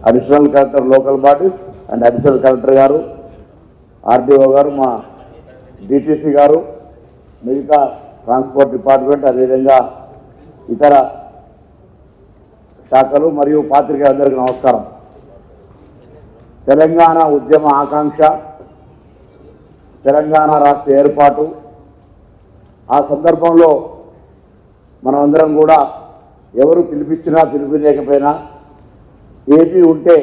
Additional collector local bodies and additional collector గారు RDO గారు మా డిటిసి గారు మిగతా ట్రాన్స్పోర్ట్ డిపార్ట్మెంట్ అదేవిధంగా ఇతర శాఖలు మరియు పాత్రికేయులందరికీ నమస్కారం. తెలంగాణ ఉద్యమ ఆకాంక్ష తెలంగాణ రాష్ట్ర ఏర్పాటు ఆ సందర్భంలో మనమందరం కూడా ఎవరు పిలిపించినా పిలిపించకపోయినా ఏపీ ఉంటే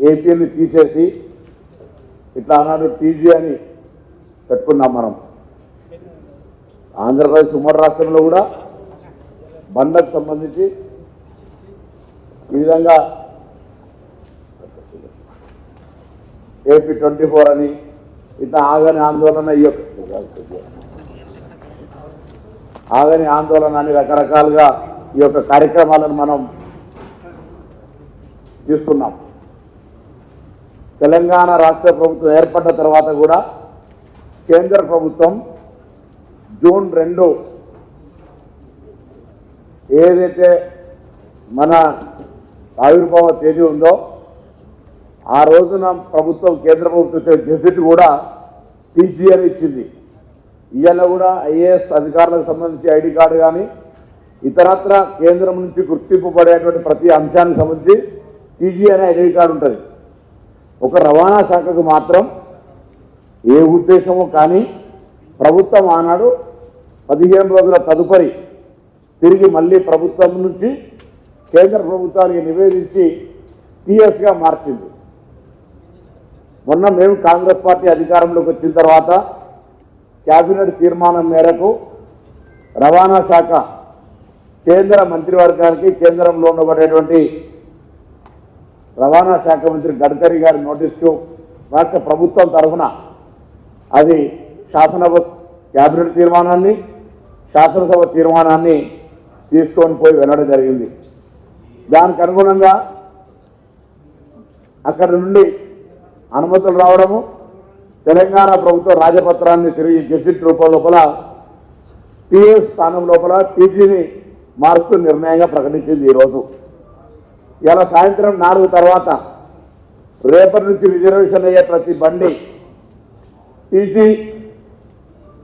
ఏపీని తీసేసి ఇట్లా అన్నాడు టీజీ అని పెట్టుకున్నాం మనం. ఆంధ్రప్రదేశ్ ఉమ్మడి రాష్ట్రంలో కూడా బండకు సంబంధించి ఈ విధంగా ఏపీ ట్వంటీ ఫోర్ అని ఇట్లా ఆగని ఆందోళన ఆగని ఆందోళన అని రకరకాలుగా ఈ యొక్క కార్యక్రమాలను మనం చూస్తున్నాం. తెలంగాణ రాష్ట్ర ప్రభుత్వం ఏర్పడ్డ తర్వాత కూడా కేంద్ర ప్రభుత్వం జూన్ రెండు ఏదైతే మన ఆవిర్భావ తేదీ ఉందో ఆ రోజున ప్రభుత్వం కేంద్ర ప్రభుత్వం గెజిట్ కూడా టీజీ అని ఇచ్చింది. ఇవాళ కూడా ఐఏఎస్ అధికారులకు సంబంధించి ఐడి కార్డు కానీ ఇతరత్ర కేంద్రం నుంచి గుర్తింపు పడేటువంటి ప్రతి అంశానికి సంబంధించి టీజీ అనే ఐడి కార్డు ఉంటుంది. ఒక రవాణా శాఖకు మాత్రం ఏ ఉద్దేశమో కానీ ప్రభుత్వం ఆనాడు పదిహేను రోజుల తదుపరి తిరిగి మళ్ళీ ప్రభుత్వం నుంచి కేంద్ర ప్రభుత్వానికి నివేదించి టీఎస్గా మార్చింది. మొన్న మేము కాంగ్రెస్ పార్టీ అధికారంలోకి వచ్చిన తర్వాత కేబినెట్ తీర్మానం మేరకు రవాణా శాఖ కేంద్ర మంత్రివర్గానికి కేంద్రంలో ఉండబడేటువంటి రవాణా శాఖ మంత్రి గడ్కరీ గారి నోటీస్కు రాష్ట్ర ప్రభుత్వం తరఫున అది శాసనసభ క్యాబినెట్ తీర్మానాన్ని శాసనసభ తీర్మానాన్ని తీసుకొని పోయి వెళ్ళడం జరిగింది. దానికి అనుగుణంగా అక్కడి నుండి అనుమతులు రావడము తెలంగాణ ప్రభుత్వం రాజపత్రాన్ని తిరిగి గెజిట్ రూపం లోపల టీఎస్ స్థానం లోపల టీజీని మారుస్తూ నిర్ణయంగా ప్రకటించింది ఈరోజు. ఇలా సాయంత్రం నాలుగు తర్వాత రేపటి నుంచి రిజర్వేషన్ అయ్యే ప్రతి బండి టీజీ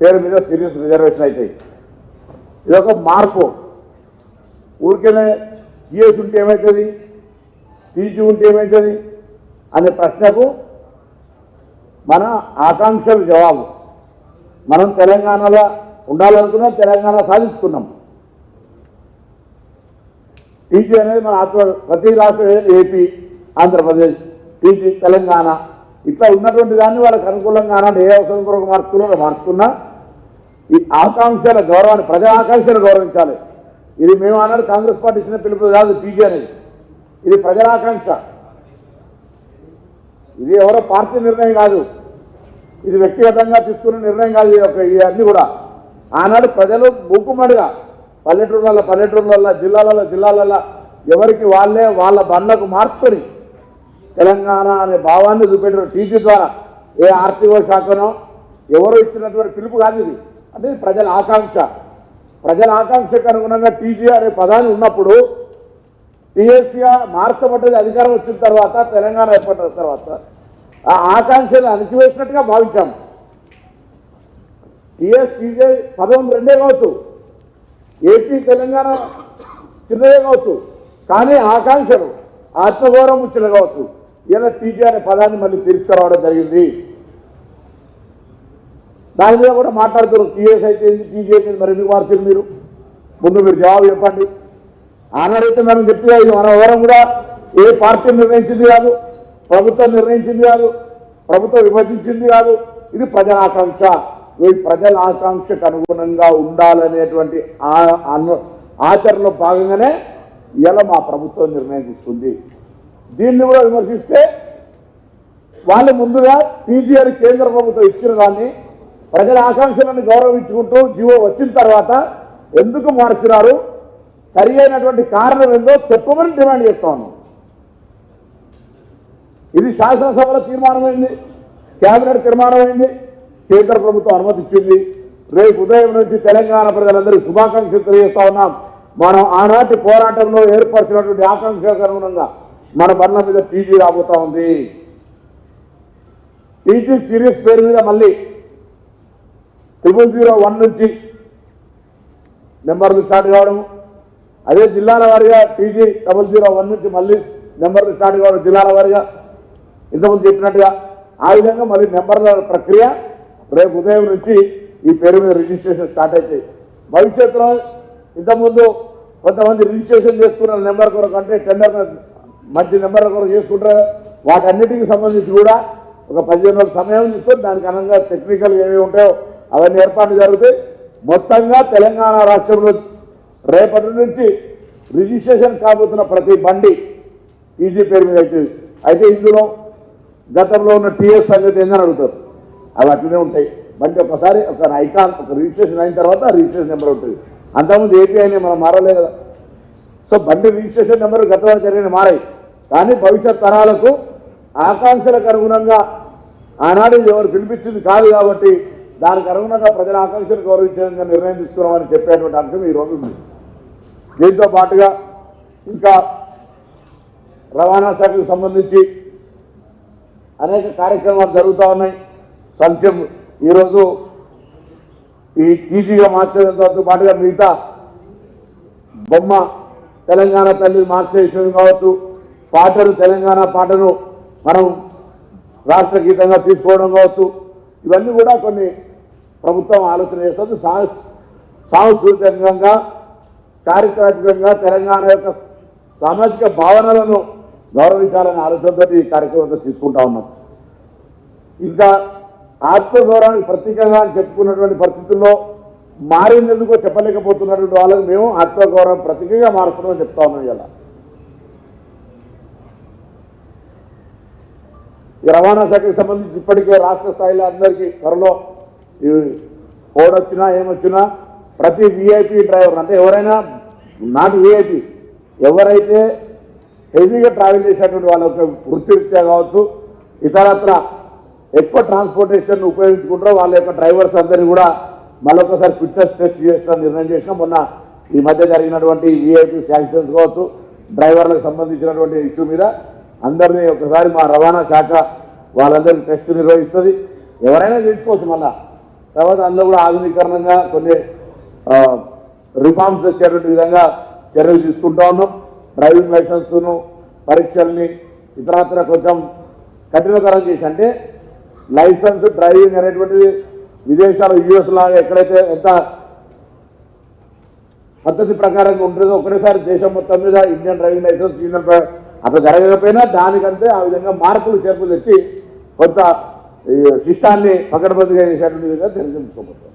పేరు మీద సీరియస్ రిజర్వేషన్ అవుతాయి ఇదొక మార్పు. ఊరికేనే జిఎస్ ఉంటే ఏమవుతుంది టీసీ ఉంటే ఏమవుతుంది అనే ప్రశ్నకు మన ఆకాంక్షలు జవాబు. మనం తెలంగాణలో ఉండాలనుకున్నాం తెలంగాణ సాధించుకున్నాం. టీజీ అనేది మన ఆత్మ ప్రతి రాష్ట్రం ఏపీ ఆంధ్రప్రదేశ్ టీజీ తెలంగాణ ఇట్లా ఉన్నటువంటి దాన్ని వాళ్ళకి అనుకూలంగా అన్నాడు ఏ అవసరం కొరకు మార్చుకున్నారో మార్చుకున్నా ఈ ఆకాంక్షల గౌరవాన్ని ప్రజా ఆకాంక్షలు గౌరవించాలి. ఇది మేము అన్నాడు కాంగ్రెస్ పార్టీ ఇచ్చిన పిలుపు కాదు టీజీ అనేది. ఇది ప్రజల ఆకాంక్ష. ఇది ఎవరో పార్టీ నిర్ణయం కాదు. ఇది వ్యక్తిగతంగా తీసుకున్న నిర్ణయం కాదు ఇది ఒక ఇవన్నీ కూడా. ఆనాడు ప్రజలు మూకుమ్మడిగా పల్లెటూళ్ళ పల్లెటూళ్ళ జిల్లాలలో జిల్లాలలో ఎవరికి వాళ్ళే వాళ్ళ బండ్లకు మార్చుకొని తెలంగాణ అనే భావాన్ని చూపెట్టారు. టీజీ ద్వారా ఏ ఆర్టీఓ శాఖనో ఎవరు ఇచ్చినటువంటి పిలుపు కాదు ఇది. అంటే ప్రజల ఆకాంక్ష. ప్రజల ఆకాంక్షకు అనుగుణంగా టీజీ అనే పదాన్ని ఉన్నప్పుడు టీఎస్సీగా మార్చబడ్డది అధికారం వచ్చిన తర్వాత తెలంగాణ ఏర్పడిన తర్వాత ఆ ఆకాంక్షను అణిచివేసినట్టుగా భావించాము టీఎస్ టీజే పదం రెండే కావచ్చు. ఏపీ తెలంగాణ చిన్నదే కావచ్చు. కానీ ఆకాంక్షలు ఆత్మగౌరవం ఇచ్చిన కావచ్చు. ఇలా టీజీ అనే పదాన్ని మళ్ళీ తీసుకురావడం జరిగింది. దాని మీద కూడా మాట్లాడుతారు టీఎస్ అయితే టీజీ అయితే మరి ఎందుకు మార్చారు మీరు? ముందు మీరు జవాబు చెప్పండి. ఆనాడైతే మనం చెప్తే ఇది మన వివరం కూడా ఏ పార్టీ నిర్ణయించింది కాదు. ప్రభుత్వం నిర్ణయించింది కాదు. ప్రభుత్వం విభజించింది కాదు. ఇది ప్రజల ఆకాంక్ష ఈ ప్రజల ఆకాంక్షకు అనుగుణంగా ఉండాలనేటువంటి ఆచరణలో భాగంగానే ఇలా మా ప్రభుత్వం నిర్ణయం తీసుకుంది. దీన్ని కూడా విమర్శిస్తే వాళ్ళు ముందుగా టీజీఆర్ కేంద్ర ప్రభుత్వం ఇచ్చిన దాన్ని ప్రజల ఆకాంక్షలను గౌరవించుకుంటూ జీవో వచ్చిన తర్వాత ఎందుకు మార్చినారు? సరి అయినటువంటి కారణం ఏందో చెప్పమని డిమాండ్ చేస్తాను ఇది శాసనసభలో తీర్మానమైంది కేబినెట్ తీర్మానమైంది. కేంద్ర ప్రభుత్వం అనుమతిచ్చింది రేపు ఉదయం నుంచి తెలంగాణ ప్రజలందరికీ శుభాకాంక్షలు తెలియజేస్తా ఉన్నాం. మనం ఆనాటి పోరాటంలో ఏర్పరిచినటువంటి ఆకాంక్షలకు అనుగుణంగా మన బండ్ల మీద టీజీ రాబోతా ఉంది. టీజీ సిరీస్ పేరు మీద మళ్ళీ ట్రిపుల్ జీరో వన్ నుంచి నెంబర్లు స్టార్ట్ కావడం. అదే జిల్లాల వారిగా టీజీ డబుల్ జీరో వన్ నుంచి మళ్ళీ నెంబర్లు స్టార్ట్ కావడం జిల్లాల వారిగా. ఇంతకుముందు చెప్పినట్టుగా ఆ విధంగా మళ్ళీ నెంబర్ల ప్రక్రియ రేపు ఉదయం నుంచి ఈ పేరు మీద రిజిస్ట్రేషన్ స్టార్ట్ అవుతాయి భవిష్యత్తులో ఇంతకుముందు కొంతమంది రిజిస్ట్రేషన్ చేసుకున్న నెంబర్ కొరకు అంటే టెండర్ మంచి నెంబర్ కొరకు చేసుకుంటారు. వాటన్నిటికి సంబంధించి కూడా ఒక పదిహేను రోజుల సమయం తీసుకొని దానికి అనంగా టెక్నికల్ ఏమి ఉంటాయో అవన్నీ ఏర్పాట్లు జరుగుతాయి. మొత్తంగా తెలంగాణ రాష్ట్రంలో రేపటి నుంచి రిజిస్ట్రేషన్ కాబోతున్న ప్రతి బండి ఈజీ పేరు మీద అయితే అయితే ఇందులో గతంలో ఉన్న టీఎస్ సంగతి ఏందని అడుగుతారు. అవి అట్లనే ఉంటాయి. బండి ఒకసారి ఒక ఐకాన్ ఒక రిజిస్ట్రేషన్ అయిన తర్వాత రిజిస్ట్రేషన్ నెంబర్ ఉంటుంది. అంతకుముందు ఏపీఐని మనం మారలే కదా. సో బండి రిజిస్ట్రేషన్ నెంబర్ గతంలో జరిగిన మారాయి. కానీ భవిష్యత్ తరాలకు ఆకాంక్షలకు అనుగుణంగా ఆనాడు ఎవరు పిలిపించింది కాదు కాబట్టి దానికి అనుగుణంగా ప్రజల ఆకాంక్షలు గౌరవించే నిర్ణయం తీసుకున్నామని చెప్పేటువంటి అంశం ఈ రోజు ఉంది. దీంతో పాటుగా ఇంకా రవాణా శాఖకు సంబంధించి అనేక కార్యక్రమాలు జరుగుతూ ఉన్నాయి. సంక్షేమ ఈరోజు ఈ టీసీగా మార్చేంతో పాటుగా మిగతా బొమ్మ తెలంగాణ తల్లి మార్చే విషయం కావచ్చు పాటలు తెలంగాణ పాటను మనం రాష్ట్ర గీతంగా తీసుకోవడం కావచ్చు ఇవన్నీ కూడా కొన్ని ప్రభుత్వం ఆలోచన చేస్తుంది. సాంస్కృతికంగా చారిత్రాత్మకంగా తెలంగాణ యొక్క సామాజిక భావనలను గౌరవించాలనే ఆలోచనతో ఈ కార్యక్రమంతో తీసుకుంటా ఉన్నాం. ఇంకా ఆత్మగౌరవానికి ప్రత్యేకంగా అని చెప్పుకున్నటువంటి పరిస్థితుల్లో మారిందెందుకో చెప్పలేకపోతున్నటువంటి వాళ్ళకి మేము ఆత్మగౌరవం ప్రతీకగా మారుతున్నామని చెప్తా ఉన్నాం ఇలా ఈ రవాణా శాఖకు సంబంధించి ఇప్పటికే రాష్ట్ర స్థాయిలో అందరికీ త్వరలో ఈ ఏమొచ్చినా ప్రతి విఐపి డ్రైవర్ అంటే ఎవరైనా నాట్ విఐపి ఎవరైతే హెవీగా ట్రావెల్ చేసేటువంటి వాళ్ళ యొక్క వృత్తిరీత్యా కావచ్చు ఇతరత్ర ఎక్కువ ట్రాన్స్పోర్టేషన్ ఉపయోగించుకుంటారో వాళ్ళ యొక్క డ్రైవర్స్ అందరినీ కూడా మళ్ళొకసారి ఫిట్నెస్ టెస్ట్ చేసిన నిర్ణయం చేసిన మొన్న ఈ మధ్య జరిగినటువంటి విఐపీ శాంక్షన్స్ కావచ్చు డ్రైవర్లకు సంబంధించినటువంటి ఇష్యూ మీద అందరినీ ఒకసారి మా రవాణా శాఖ వాళ్ళందరినీ టెస్ట్ నిర్వహిస్తుంది. ఎవరైనా చేసుకోవచ్చు మళ్ళా. తర్వాత అందులో కూడా ఆధునీకరణంగా కొన్ని రిఫార్మ్స్ వచ్చేటువంటి విధంగా చర్యలు తీసుకుంటా ఉన్నాం. డ్రైవింగ్ లైసెన్స్ను పరీక్షల్ని ఇతరత్ర కొంచెం కఠినతరం చేసి అంటే లైసెన్స్ డ్రైవింగ్ అనేటువంటిది విదేశాల యుఎస్ లాగా ఎక్కడైతే ఎంత పద్ధతి ప్రకారంగా ఉంటుందో ఒకటేసారి దేశం మొత్తం మీద ఇండియన్ డ్రైవింగ్ లైసెన్స్ ఇండియన్ అట్లా జరగకపోయినా దానికంటే ఆ విధంగా మార్పులు చేర్పులు తెచ్చి కొంత శిష్టాన్ని పకడ్బందీగా చేసేటువంటి విధంగా తెలియజేసుకోబోతుంది